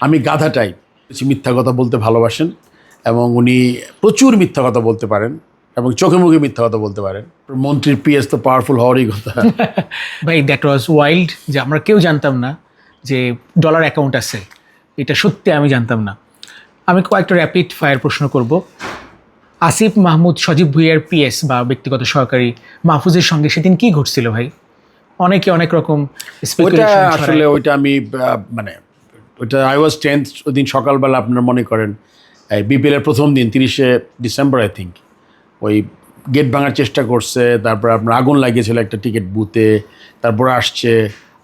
আমি গাধা টাইপ মিথ্যা কথা বলতে ভালোবাসেন এবং উনি প্রচুর মিথ্যা কথা বলতে পারেন এবং চোখে মুখে মিথ্যা কথা বলতে পারেন। মন্ত্রীর পিএস তো পাওয়ারফুল হওয়ারই কথা। ভাই দ্যাট ওয়াজ ওয়াইল্ড যে আমরা কেউ জানতাম না যে ডলার অ্যাকাউন্ট আছে। এটা সত্যি আমি জানতাম না। আমি কয়েকটা র্যাপিড ফায়ার প্রশ্ন করব। আসিফ মাহমুদ সজীব ভুইয়ার পিএস বা ব্যক্তিগত সহকারী মাহফুজের সঙ্গে সেদিন কি ঘটছিল ভাই? অনেকে অনেক রকম আসলে ওইটা আমি মানে ওইটা আই ওয়াজ টেন্থ ওই দিন সকালবেলা আপনারা মনে করেন বিপিএল এর প্রথম দিন তিরিশে ডিসেম্বর আই থিঙ্ক ওই গেট ভাঙার চেষ্টা করছে তারপর আপনার আগুন লাগিয়েছিল একটা টিকিট বুথে তারপরে আসছে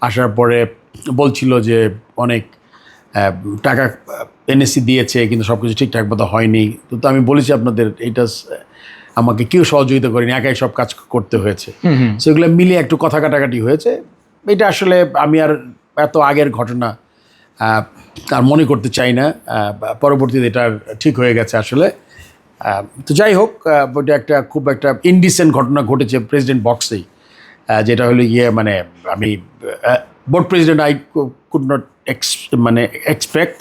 আসার পরে বলছিল যে অনেক টাকা এনএসসি দিয়েছে কিন্তু সব কিছু ঠিকঠাক মতো হয়নি। তো তো আমি বলেছি আপনাদের এইটা আমাকে কেউ সহযোগিতা করেনি একাই সব কাজ করতে হয়েছে। সেগুলো মিলিয়ে একটু কথা কাটাকাটি হয়েছে। এটা আসলে আমি আর এত আগের ঘটনা আর মনে করতে চাই না পরবর্তীতে এটা ঠিক হয়ে গেছে আসলে। তো যাই হোক ওটা একটা খুব একটা ইনডিসেন্ট ঘটনা ঘটেছে প্রেসিডেন্ট বক্সেই যেটা হলো গিয়ে মানে আমি board president I could not ex মানে এক্সপেক্ট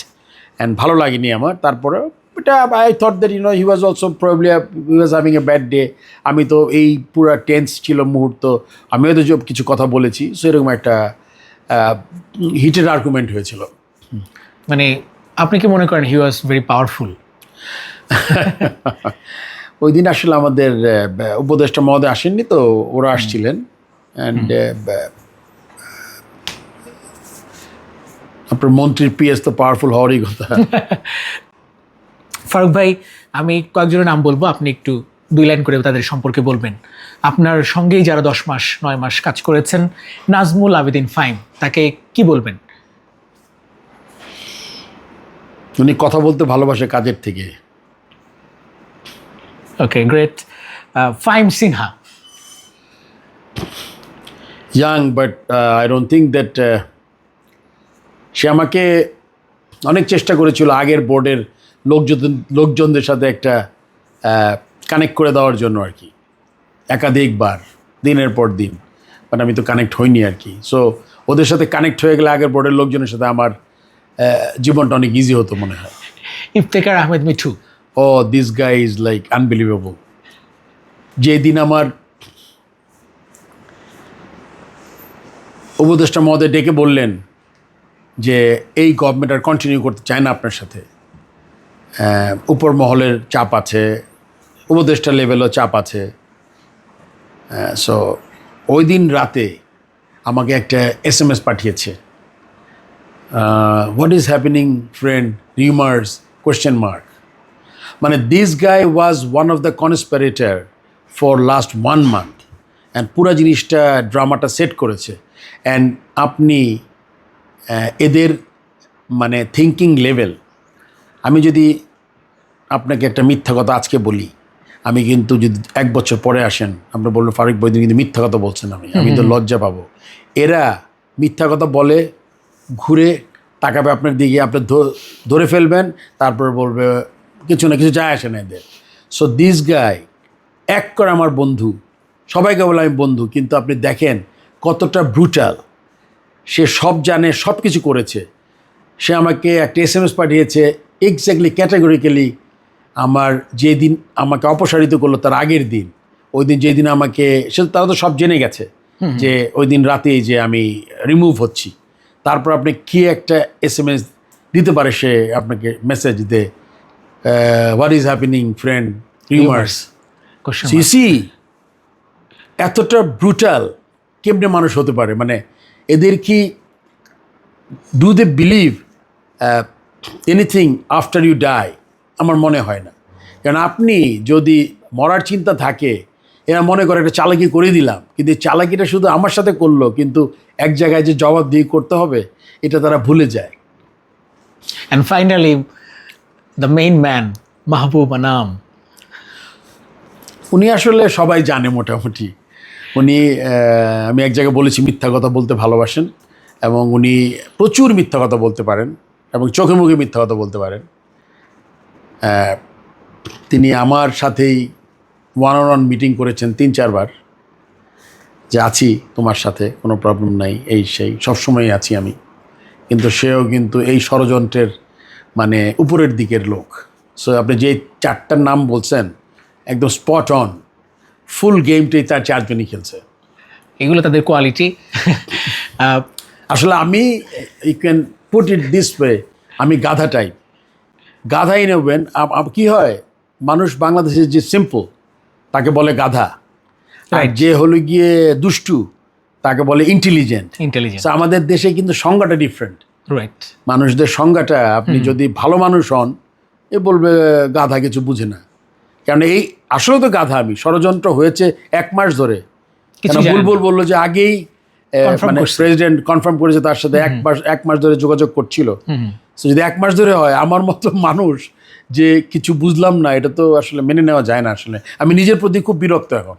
অ্যান্ড ভালো লাগেনি আমার। তারপরে এটা I thought that you know he was also probably he was having a bad day আমি তো এই পুরো টেন্স ছিল মুহূর্ত আমিও তো কিছু কথা বলেছি, সেরকম একটা হিটেড আর্গুমেন্ট হয়েছিল। মানে আপনি কি মনে করেন হি ওয়াজ ভেরি পাওয়ারফুল ওই দিন আসলে আমাদের উপদেষ্টা মহোদয় আসেননি তো ওরা আসছিলেন। অ্যান্ড আপনার মন্ত্রীর পিএস তো পাওয়ারফুল হওয়ারই কথা। ফারুক ভাই আমি কয়েকজনের নাম বলব আপনি একটু দুই লাইন করে তাদের সম্পর্কে বলবেন। আপনার সঙ্গেই যারা দশ মাস নয় মাস কাজ করেছেন নাজমুল আবেদিন ফাইম তাকে কি বলবেন? উনি কথা বলতে ভালোবাসে কাজের থেকে। Okay great Fahim Sinha young but I don't think that সে আমাকে অনেক চেষ্টা করেছিল আগের বোর্ডের লোকজন লোকজনদের সাথে একটা কানেক্ট করে দেওয়ার জন্য আর কি। একাধিকবার দিনের পর দিন। বাট আমি তো কানেক্ট হইনি আর কি। সো ওদের সাথে কানেক্ট হয়ে গেলে আগের বোর্ডের লোকজনের সাথে আমার জীবনটা অনেক ইজি হতো মনে হয়। Iftekhar Ahmed Mithu. Oh this guy is like unbelievable যেদিন আমার উপদেষ্টা মহোদয় ডেকে বললেন যে এই গভর্নমেন্ট আর কন্টিনিউ করতে চায় না আপনার সাথে। উপর মহলের চাপ আছে উপদেষ্টা লেভেলও চাপ আছে। সো ওই দিন রাতে আমাকে একটা এস এম এস পাঠিয়েছে। What is happening friend rumours question mark মানে this guy was one of the conspirator for last one month and পুরো জিনিসটা ড্রামাটা সেট করেছে। অ্যান্ড আপনি এদের মানে থিঙ্কিং লেভেল আমি যদি আপনাকে একটা মিথ্যা কথা আজকে বলি আমি কিন্তু যদি এক বছর পরে আসেন আপনি বললেন ফারুক বৈদিন কিন্তু মিথ্যা কথা বলছেন আমি আমি তো লজ্জা পাবো। এরা মিথ্যা কথা বলে ঘুরে তাকাবে আপনার দিকে আপনি ধরে ফেলবেন তারপর বলবে কিছু না কিছু যায় আসে না এদের। সো দিস গাই এক করে আমার বন্ধু সবাইকে বলে আমি বন্ধু কিন্তু আপনি দেখেন কতটা ব্রুটাল সে সব জানে সব কিছু করেছে। সে আমাকে একটা এস এম এস পাঠিয়েছে এক্স্যাক্টলি ক্যাটাগরিক্যালি আমার যেদিন আমাকে অপসারিত করল তার আগের দিন। ওই দিন যেদিন আমাকে সে তারা তো সব জেনে গেছে যে ওই দিন রাতেই যে আমি রিমুভ হচ্ছি। তারপর আপনি কি একটা এস এম এস দিতে পারে সে আপনাকে message they what is happening friend rumours. CC এতটা ব্রুটাল কেমনে মানুষ হতে পারে? মানে এদের কি do they believe anything after you die আমার মনে হয় না। কারণ আপনি যদি মরার চিন্তা থাকে এরা মনে করে একটা চালাকি করে দিলাম। কিন্তু এই চালাকিটা শুধু আমার সাথে করল কিন্তু এক জায়গায় যে জবাব দিয়ে করতে হবে এটা তারা ভুলে যায়। And finally the main man Mahbub Anam. উনি আসলে সবাই জানে মোটামুটি। উনি আমি এক জায়গায় বলেছি মিথ্যা কথা বলতে ভালোবাসেন এবং উনি প্রচুর মিথ্যা কথা বলতে পারেন এবং চোখে মুখে মিথ্যা কথা বলতে পারেন। তিনি আমার সাথেই ওয়ান অন ওয়ান মিটিং করেছেন তিন চারবার যে আছি তোমার সাথে কোনো প্রবলেম নাই এই সেই সবসময়ই আছি আমি। কিন্তু সেও কিন্তু এই ষড়যন্ত্রের মানে উপরের দিকের লোক। সো আপনি যে চারটার নাম বলছেন একদম স্পট অন ফুল গেমটাই তার চারজনই খেলছে। এগুলো তাদের কোয়ালিটি আসলে আমি you can put it this way আমি গাধা টাইপ গাধাই নেবেন কি হয় মানুষ বাংলাদেশের যে সিম্পল তাকে বলে গাধা। আর যে হলো গিয়ে দুষ্টু তাকে বলে ইন্টেলিজেন্ট ইন্টেলিজেন্ট আমাদের দেশে কিন্তু সংজ্ঞাটা ডিফারেন্ট রাইট মানুষদের সংজ্ঞাটা আপনি যদি ভালো মানুষ হন এ বলবে গাধা কিছু বুঝে না। কারণ এই আসলে তো গাধা আমি ষড়যন্ত্র হয়েছে এক মাস ধরে। কেন বুলবুল বলল যে আগেই মানে প্রেসিডেন্ট কনফার্ম করেছে তার সাথে এক মাস এক মাস ধরে যোগাযোগ করছিল। যদি এক মাস ধরে হয় আমার মতো মানুষ যে কিছু বুঝলাম না, এটা তো আসলে মেনে নেওয়া যায় না আসলে। আমি নিজের প্রতি খুব বিরক্ত এখন।